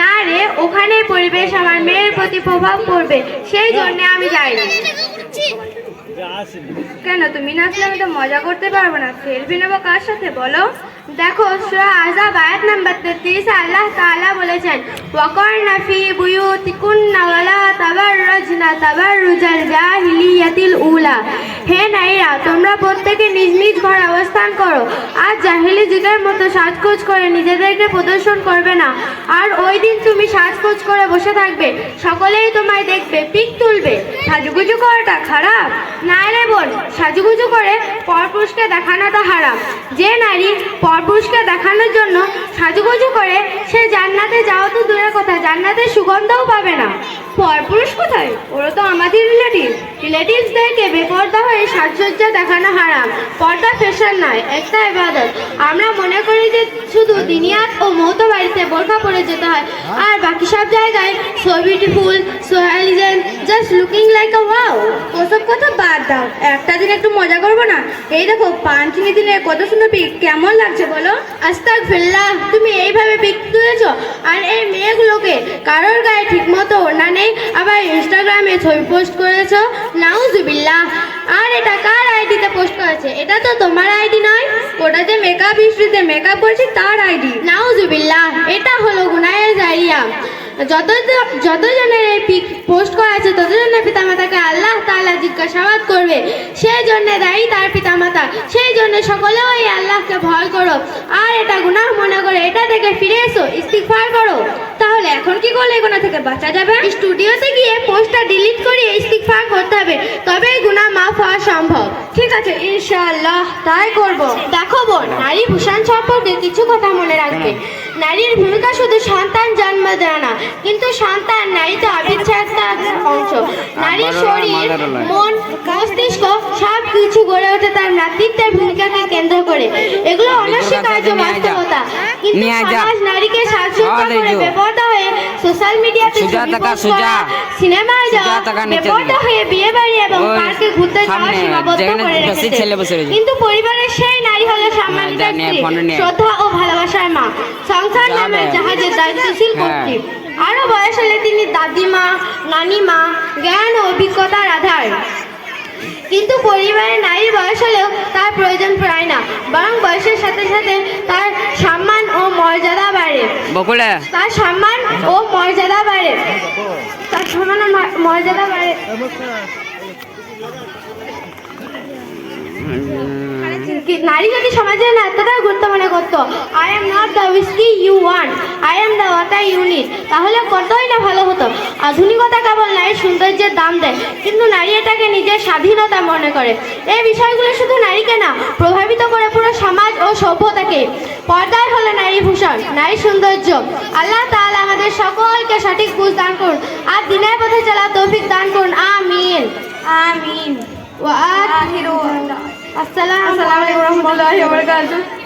না রে ওখানে পরিবেশ আমার মেয়ের প্রতি প্রভাব পড়বে, সেই জন্য আমি কেন, তুমি নাচলে আমি তো মজা করতে পারব না। নেব কার সাথে, বলো? দেখো, সুরা আজাব আয়াত নাম্বার তেত্রিশে আল্লাহ তাআলা বলেছেন, ওয়াকারনা ফি বুয়ুতিকুন্না ওয়ালা উলা হে নারীরা, তোমরা প্রত্যেকে নিজ নিজ ঘরে অবস্থান করো। আর জাহিলি যুগের মতো সাজগোজ করে নিজেদেরকে প্রদর্শন করবে না। আর ওই দিন তুমি সাজগোজ করে বসে থাকবে। সকলেই তোমায় দেখবে পিক তুলবে। সাজুগুজু করাটা খারাপ। না বোন, সাজুগুজু করে পরপুরুষকে দেখানোটা হারাম। যে নারী পরপুরুষকে দেখানোর জন্য সাজুগুজু করে, সে জান্নাতে যাওয়া তো দূরের কথা। জান্নাতের সুগন্ধও পাবে না। পরপুরুষ কোথায়? ওরা তো আমাদের রিলেটিভ রিলেটিভসদেরকে বেপর্দা হয়ে সাজসজ্জা দেখানো হারাম। পর্দা ফ্যাশন নয়, একটা ইবাদত আমরা মনে করি যে শুধু দিনিয়াত ও মৌত বাড়িতে বোরখা পরে যেতে হয়। আর বাকি সব জায়গায় so beautiful so just looking like a wow ওসব কথা বাদ দাও দিন একটু মজা করব না? এই দেখো পাঞ্চিনি দিনে কত সুন্দর পিক। কেমন লাগছে বলো? আস্তাক ফিল্লাহ তুমি এইভাবে পিক তুলেছো? আর এই মেয়েগুলোকে কারোর গায়ে ঠিকমতো ওড়না নেই, আবার ইনস্টাগ্রামে ছবি পোস্ট করেছ? নাউজুবিল্লাহ। আর এটা কার আইডিতে পোস্ট করেছে? এটা তো তোমার আইডি নয়। ওটা যে মেকআপ হিস্ট্রিতে মেকআপ করেছে তার আইডি। নাউজুবিল্লাহ, এটা হলো গুনায়ের জারিয়া। যত যতজনের এই পিক পোস্ট করা আছে ততজনের পিতামাতাকে আল্লাহ জিজ্ঞাসাবাদ করবে। সেই জন্য দায়ী তার পিতামাতা। সেই জন্য সকলেও এই আল্লাহকে ভয় করো। আর এটা গুনাহ মনে করে এটা থেকে ফিরে এসো ইস্তিগফার করো। তাহলে এখন কি করলে এগুলো থেকে বাঁচা যাবে? স্টুডিওতে গিয়ে পোস্টটা ডিলিট করিয়ে ইস্তিগফার করতে হবে তবেই গুনাহ মাফ হওয়া সম্ভব। ঠিক আছে ইনশাআল্লাহ তাই করব। দেখো বোন নারী ভূষণ সম্পর্কে কিছু কথা মনে রাখবে। নারীর ভূমিকা শুধু সন্তান দেয় না কিন্তু সন্তান নারীতে অবিচ্ছেদ্য অংশ। নারীর শরীর মন মস্তিষ্ক কিছু তার নাতৃত্বের ভূমিকাকে কেন্দ্র করে এগুলো অনস্বীকার্য বাস্তবতা কিন্তু সমাজ নারীকে সাজসজ্জা করে। বেপরদা হয়ে সোশ্যাল মিডিয়াতে সুজা ছবি টাকা, পোস্ট সুজা। করা সিনেমায় যাওয়া টাকা নিচে বেপরদা হয়ে বিয়ে বাড়ি এবং পার্কে ঘুরতে যাওয়া সীমাবদ্ধ করে রেখেছে ছেলে বসে রয়েছে। কিন্তু পরিবারের সেই নারী হলো সম্মানিত। শ্রদ্ধা ও ভালোবাসার মা সংসার যাবে। নামের জাহাজের দায়িত্বশীল হ্যাঁ। কর্ত্রী আরও বয়স হলে তিনি দাদিমা নানিমা জ্ঞান ও অভিজ্ঞতার আধার কিন্তু পরিবারে নারীর বয়স হলেও তার প্রয়োজন প্রায় না বরং বয়সের সাথে সাথে তার সম্মান ও মর্যাদা বাড়ে। তার সম্মান ও মর্যাদা বাড়ে। তার সম্মান ও মর্যাদা বাড়ে। নারী যদি সমাজের না এতটা গুরুত্ব মনে করতো I am not the whisky you want I am the water you need তাহলে কতই না ভালো হতো? আধুনিকতা কেবল নারীর সৌন্দর্যের দাম দেয় কিন্তু নারী এটাকে নিজের স্বাধীনতা মনে করে। এই বিষয়গুলো শুধু নারীকে না প্রভাবিত করে পুরো সমাজ ও সভ্যতাকে। পর্দায় হলো নারী ভূষণ নারী সৌন্দর্য। আল্লাহ তাআলা আমাদের সকলকে সঠিক বুঝ দান করুন। আর দিনের পথে চলা তৌফিক দান করুন। আমিন। আমিন। ওয়া আসসালামু আলাইকুম। ওয়া রাহমাতুল্লাহি ওয়া বারাকাতুহু।